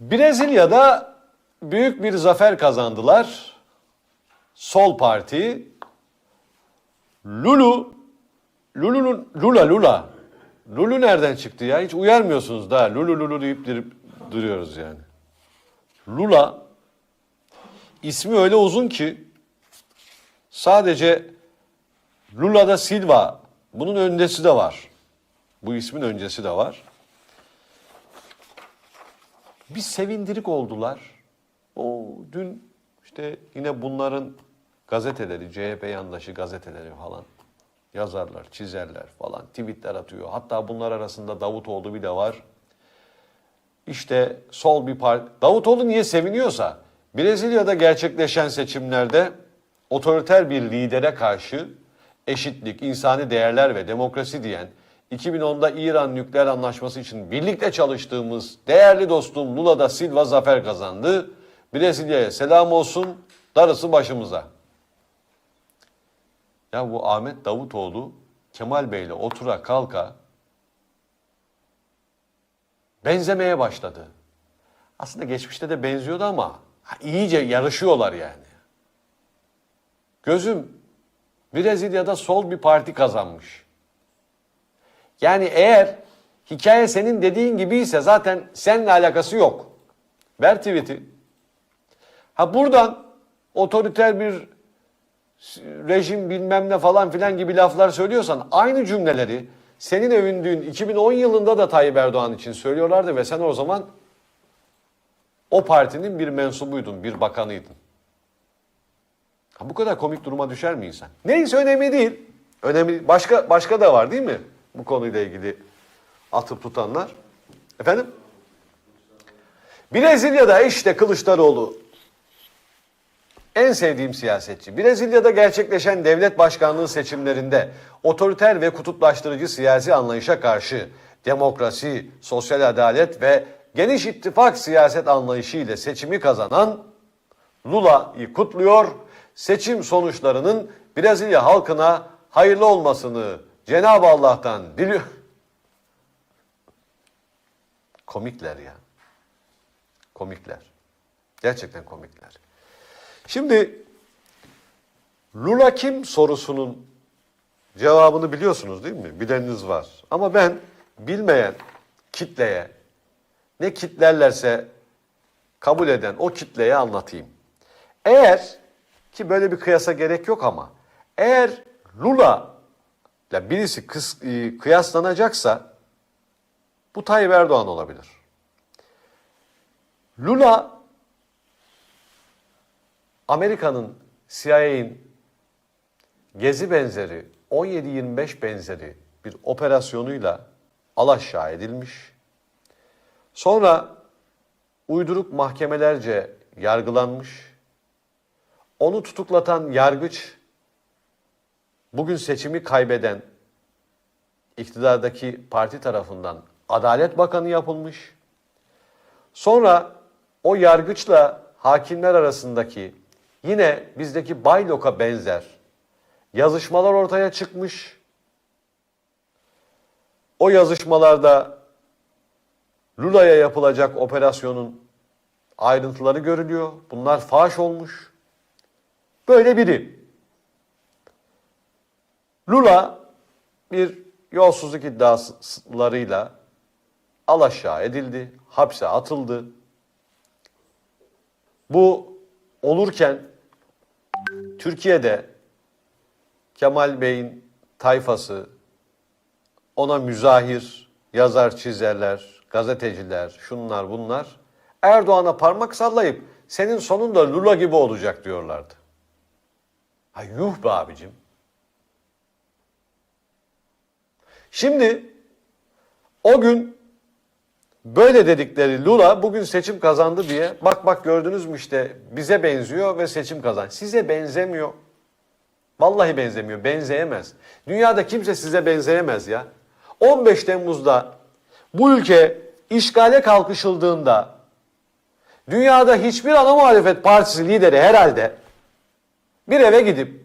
Brezilya'da büyük bir zafer kazandılar. Sol Parti Lulu Lulu'nun Lula Lula Lulu nereden çıktı ya? Hiç uyarmıyorsunuz da Lulu Lulu deyip duruyoruz yani. Lula ismi öyle uzun ki sadece Lula da Silva bunun öncesi de var. Bu ismin öncesi de var. Bir sevindirik oldular. O dün işte yine bunların gazeteleri, CHP yandaşı gazeteleri falan yazarlar, çizerler falan, tweetler atıyor. Hatta bunlar arasında Davutoğlu bile var. İşte sol bir parti. Davutoğlu niye seviniyorsa Brezilya'da gerçekleşen seçimlerde otoriter bir lidere karşı eşitlik, insani değerler ve demokrasi diyen 2010'da İran nükleer anlaşması için birlikte çalıştığımız değerli dostum Lula da Silva zafer kazandı. Brezilya'ya selam olsun, darısı başımıza. Ya bu Ahmet Davutoğlu Kemal Bey'le otura kalka benzemeye başladı. Aslında geçmişte de benziyordu ama iyice yarışıyorlar yani. Gözüm Brezilya'da sol bir parti kazanmış. Yani eğer hikaye senin dediğin gibiyse zaten seninle alakası yok. Ver tweet'i. Ha buradan otoriter bir rejim bilmem ne falan filan gibi laflar söylüyorsan aynı cümleleri senin övündüğün 2010 yılında da Tayyip Erdoğan için söylüyorlardı ve sen o zaman o partinin bir mensubuydun, bir bakanıydın. Ha, bu kadar komik duruma düşer mi insan? Neyse önemli değil. Önemli başka başka da var değil mi? Bu konuyla ilgili atıp tutanlar. Efendim? Brezilya'da işte Kılıçdaroğlu en sevdiğim siyasetçi. Brezilya'da gerçekleşen devlet başkanlığı seçimlerinde otoriter ve kutuplaştırıcı siyasi anlayışa karşı demokrasi, sosyal adalet ve geniş ittifak siyaset anlayışı ile seçimi kazanan Lula'yı kutluyor. Seçim sonuçlarının Brezilya halkına hayırlı olmasını Cenab-ı Allah'tan diliyor. Komikler ya. Komikler. Gerçekten komikler. Şimdi Lula kim sorusunun cevabını biliyorsunuz değil mi? Bileniniz var. Ama ben bilmeyen kitleye ne kitlerlerse kabul eden o kitleye anlatayım. Eğer ki böyle bir kıyasa gerek yok ama eğer Lula ile birisi kıs, e, kıyaslanacaksa bu Tayyip Erdoğan olabilir. Lula Amerika'nın CIA'in gezi benzeri 17-25 benzeri bir operasyonuyla alaşağı edilmiş. Sonra uyduruk mahkemelerce yargılanmış. Onu tutuklatan yargıç bugün seçimi kaybeden iktidardaki parti tarafından Adalet Bakanı yapılmış. Sonra o yargıçla hakimler arasındaki yine bizdeki Baylok'a benzer yazışmalar ortaya çıkmış. O yazışmalarda Lula'ya yapılacak operasyonun ayrıntıları görülüyor. Bunlar faş olmuş. Böyle biri. Lula bir yolsuzluk iddialarıyla alaşağı edildi, hapse atıldı. Bu olurken Türkiye'de Kemal Bey'in tayfası ona müzahir, yazar, çizerler, gazeteciler, şunlar bunlar Erdoğan'a parmak sallayıp senin sonun da Lula gibi olacak diyorlardı. Ha yuh be abicim. Şimdi o gün böyle dedikleri Lula bugün seçim kazandı diye bak bak gördünüz mü işte bize benziyor ve seçim kazan. Size benzemiyor. Vallahi benzemiyor. Benzeyemez. Dünyada kimse size benzeyemez ya. 15 Temmuz'da bu ülke işgale kalkışıldığında dünyada hiçbir ana muhalefet partisi lideri herhalde bir eve gidip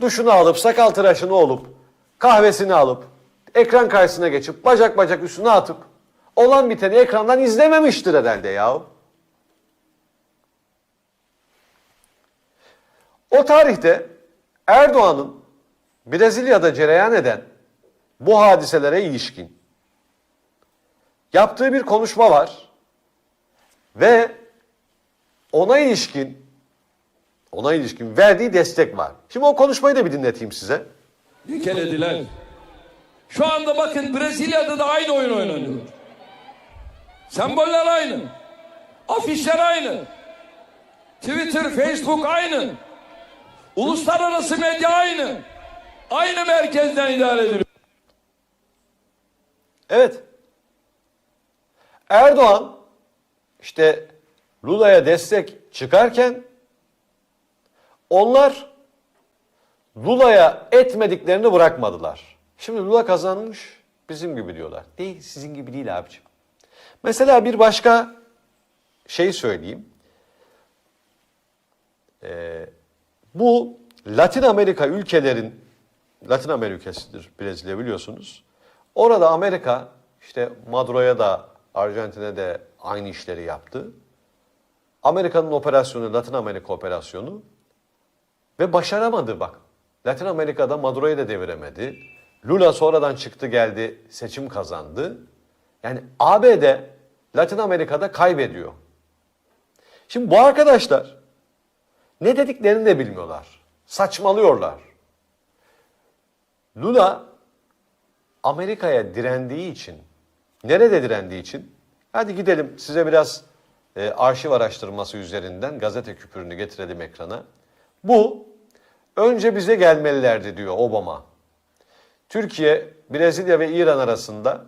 duşunu alıp sakal tıraşını olup kahvesini alıp ekran karşısına geçip bacak bacak üstüne atıp olan biteni ekrandan izlememiştir herhalde ya. O tarihte Erdoğan'ın Brezilya'da cereyan eden bu hadiselere ilişkin yaptığı bir konuşma var ve ona ilişkin ona ilişkin verdiği destek var. Şimdi o konuşmayı da bir dinleteyim size. Dikelediler. Şu anda bakın Brezilya'da da aynı oyun oynanıyor. Semboller aynı. Afişler aynı. Twitter, Facebook aynı. Uluslararası medya aynı. Aynı merkezden idare ediliyor. Evet. Erdoğan işte Lula'ya destek çıkarken onlar Lula'ya etmediklerini bırakmadılar. Şimdi Lula kazanmış bizim gibi diyorlar. Değil sizin gibi değil abicim. Mesela bir başka şey söyleyeyim. Ee, bu Latin Amerika ülkelerin Latin Amerika ülkesidir Brezilya biliyorsunuz. Orada Amerika işte Maduro'ya da Arjantin'e de aynı işleri yaptı. Amerika'nın operasyonu Latin Amerika operasyonu ve başaramadı bak. Latin Amerika'da Maduro'yu da deviremedi. Lula sonradan çıktı geldi seçim kazandı. Yani ABD Latin Amerika'da kaybediyor. Şimdi bu arkadaşlar ne dediklerini de bilmiyorlar. Saçmalıyorlar. Lula Amerika'ya direndiği için, nerede direndiği için? Hadi gidelim size biraz e, arşiv araştırması üzerinden gazete küpürünü getirelim ekrana. Bu önce bize gelmelilerdi diyor Obama. Türkiye, Brezilya ve İran arasında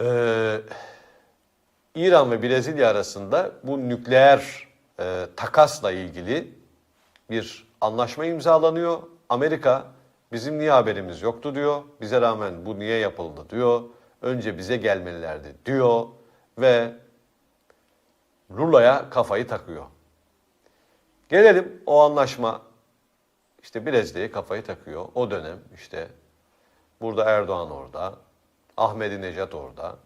e, İran ve Brezilya arasında bu nükleer e, takasla ilgili bir anlaşma imzalanıyor. Amerika bizim niye haberimiz yoktu diyor. Bize rağmen bu niye yapıldı diyor. Önce bize gelmelilerdi diyor ve Lula'ya kafayı takıyor. Gelelim o anlaşma işte Brezilya'ya kafayı takıyor. O dönem işte burada Erdoğan orada, Ahmedi Necat orada.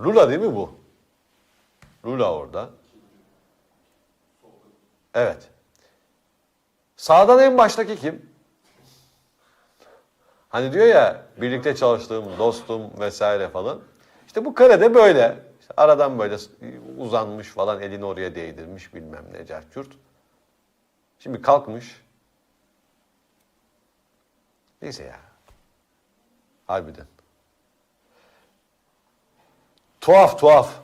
Lula değil mi bu? Lula orada. Evet. Sağdan en baştaki kim? Hani diyor ya birlikte çalıştığım dostum vesaire falan. İşte bu karede böyle. İşte aradan böyle uzanmış falan elini oraya değdirmiş bilmem ne carçurt. Şimdi kalkmış. Neyse ya. Harbiden. Tuhaf tuhaf.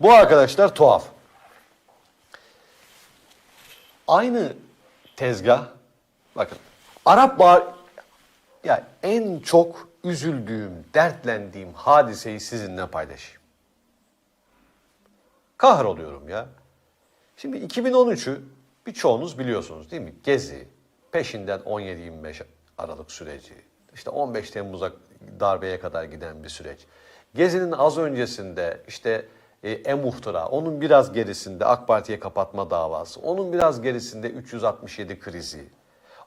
Bu arkadaşlar tuhaf. Aynı tezgah bakın Arap bağ ya en çok üzüldüğüm, dertlendiğim hadiseyi sizinle paylaşayım. Kahroluyorum ya. Şimdi 2013'ü birçoğunuz biliyorsunuz değil mi? Gezi, peşinden 17-25 Aralık süreci, işte 15 Temmuz'a darbeye kadar giden bir süreç. Gezi'nin az öncesinde işte e, e-muhtıra, onun biraz gerisinde AK Parti'ye kapatma davası, onun biraz gerisinde 367 krizi,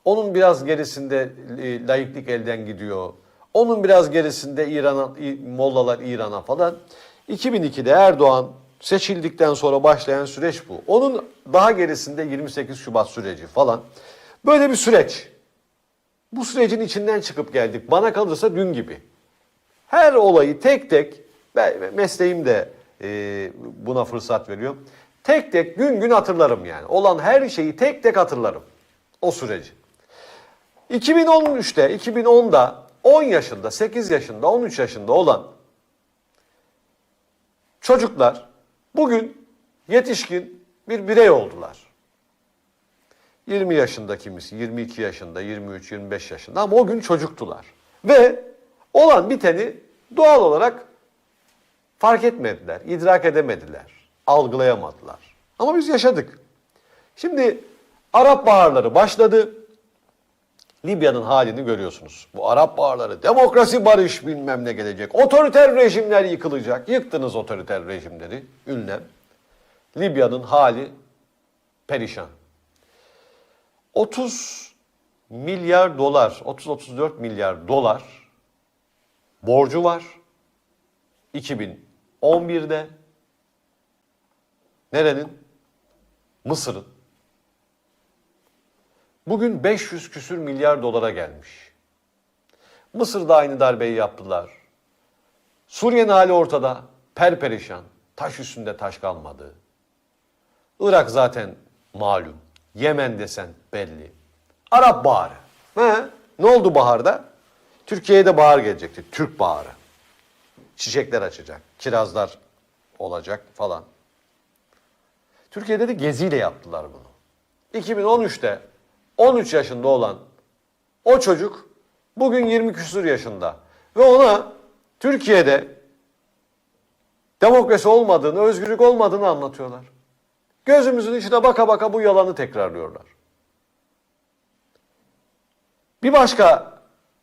onun biraz gerisinde e, laiklik elden gidiyor, onun biraz gerisinde İran'a, Mollalar İran'a falan. 2002'de Erdoğan seçildikten sonra başlayan süreç bu. Onun daha gerisinde 28 Şubat süreci falan. Böyle bir süreç. Bu sürecin içinden çıkıp geldik. Bana kalırsa dün gibi. Her olayı tek tek, ben mesleğim de e, buna fırsat veriyor. Tek tek gün gün hatırlarım yani. Olan her şeyi tek tek hatırlarım. O süreci. 2013'te, 2010'da 10 yaşında, 8 yaşında, 13 yaşında olan çocuklar bugün yetişkin bir birey oldular. 20 yaşında kimisi, 22 yaşında, 23, 25 yaşında ama o gün çocuktular. Ve olan biteni doğal olarak fark etmediler, idrak edemediler, algılayamadılar. Ama biz yaşadık. Şimdi Arap Baharları başladı. Libya'nın halini görüyorsunuz. Bu Arap Baharları, demokrasi, barış bilmem ne gelecek. Otoriter rejimler yıkılacak. Yıktınız otoriter rejimleri, ünlem. Libya'nın hali perişan. 30 milyar dolar, 30-34 milyar dolar borcu var. 2011'de nerenin? Mısır'ın. Bugün 500 küsür milyar dolara gelmiş. Mısır'da aynı darbeyi yaptılar. Suriye'nin hali ortada. Perperişan. Taş üstünde taş kalmadı. Irak zaten malum. Yemen desen belli. Arap Baharı. He, ne oldu baharda? Türkiye'ye de bahar gelecekti. Türk Baharı. Çiçekler açacak. Kirazlar olacak falan. Türkiye'de de geziyle yaptılar bunu. 2013'te 13 yaşında olan o çocuk bugün 20 küsur yaşında. Ve ona Türkiye'de demokrasi olmadığını, özgürlük olmadığını anlatıyorlar. Gözümüzün içine baka baka bu yalanı tekrarlıyorlar. Bir başka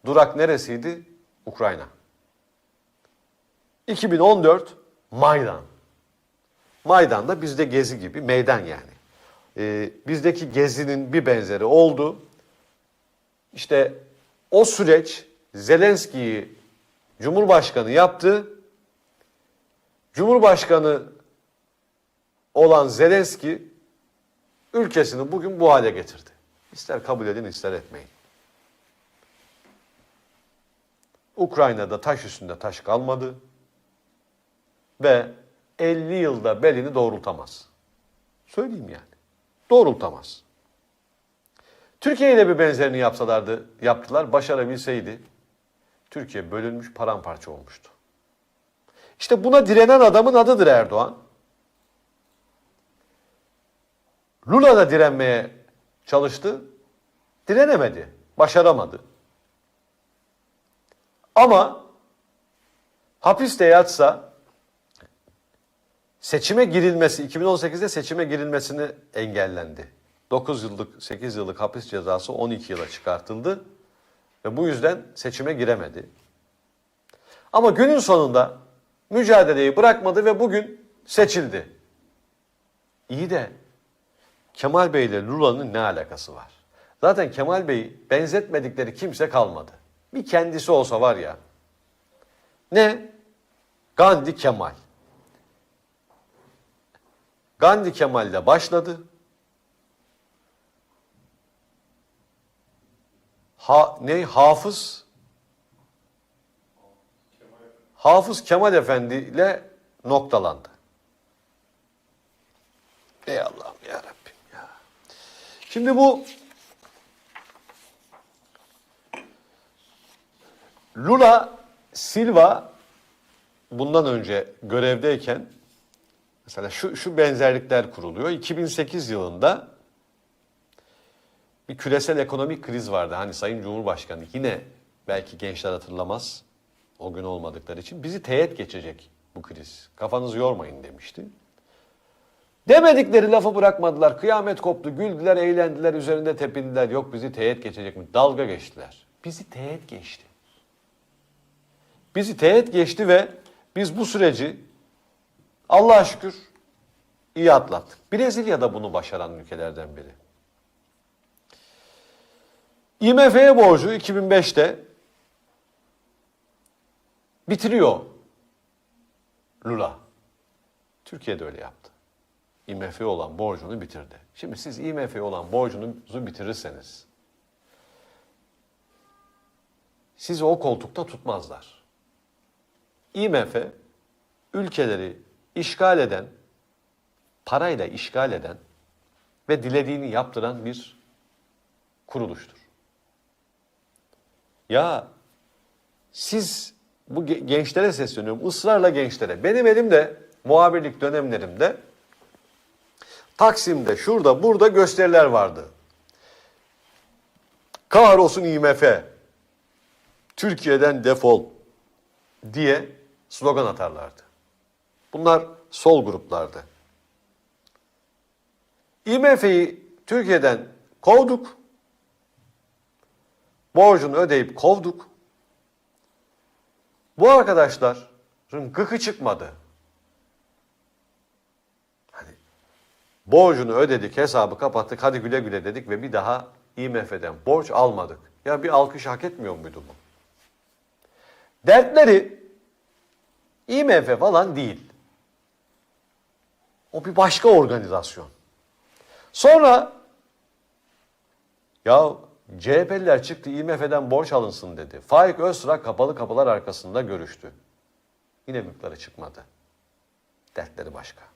durak neresiydi? Ukrayna. 2014 Maydan. Maydan da bizde gezi gibi meydan yani. Ee, bizdeki gezinin bir benzeri oldu. İşte o süreç Zelenski'yi Cumhurbaşkanı yaptı. Cumhurbaşkanı olan Zelenski ülkesini bugün bu hale getirdi. İster kabul edin ister etmeyin. Ukrayna'da taş üstünde taş kalmadı ve 50 yılda belini doğrultamaz. Söyleyeyim yani. Doğrultamaz. Türkiye ile bir benzerini yapsalardı, yaptılar, başarabilseydi Türkiye bölünmüş, paramparça olmuştu. İşte buna direnen adamın adıdır Erdoğan. Lula da direnmeye çalıştı. Direnemedi. Başaramadı. Ama hapiste yatsa seçime girilmesi 2018'de seçime girilmesini engellendi. 9 yıllık 8 yıllık hapis cezası 12 yıla çıkartıldı ve bu yüzden seçime giremedi. Ama günün sonunda mücadeleyi bırakmadı ve bugün seçildi. İyi de Kemal Bey ile Lula'nın ne alakası var? Zaten Kemal Bey'i benzetmedikleri kimse kalmadı. Bir kendisi olsa var ya. Ne? Gandhi Kemal. Gandhi Kemal'de başladı. Ha, ne? Hafız Hafız Kemal Efendi ile noktalandı. Ey Allah'ım ya Rabbim ya. Şimdi bu Lula Silva bundan önce görevdeyken mesela şu, şu benzerlikler kuruluyor. 2008 yılında bir küresel ekonomik kriz vardı. Hani Sayın Cumhurbaşkanı yine belki gençler hatırlamaz o gün olmadıkları için bizi teğet geçecek bu kriz. Kafanızı yormayın demişti. Demedikleri lafı bırakmadılar. Kıyamet koptu. Güldüler, eğlendiler, üzerinde tepindiler. Yok bizi teğet geçecek mi? Dalga geçtiler. Bizi teğet geçti. Bizi teğet geçti ve biz bu süreci Allah'a şükür iyi atlattık. Brezilya da bunu başaran ülkelerden biri. IMF'ye borcu 2005'te bitiriyor Lula. Türkiye de öyle yaptı. IMF'ye olan borcunu bitirdi. Şimdi siz IMF'ye olan borcunuzu bitirirseniz sizi o koltukta tutmazlar. IMF ülkeleri işgal eden, parayla işgal eden ve dilediğini yaptıran bir kuruluştur. Ya siz bu ge- gençlere sesleniyorum, ısrarla gençlere. Benim elimde muhabirlik dönemlerimde Taksim'de, şurada, burada gösteriler vardı. Kahrolsun IMF, Türkiye'den defol diye slogan atarlardı. Bunlar sol gruplardı. IMF'yi Türkiye'den kovduk. Borcunu ödeyip kovduk. Bu arkadaşların gıkı çıkmadı. Borcunu ödedik, hesabı kapattık, hadi güle güle dedik ve bir daha IMF'den borç almadık. Ya bir alkış hak etmiyor muydu bu? Dertleri IMF falan değil. O bir başka organizasyon. Sonra ya CHP'liler çıktı IMF'den borç alınsın dedi. Faik Öztürk kapalı kapılar arkasında görüştü. Yine mülkleri çıkmadı. Dertleri başka.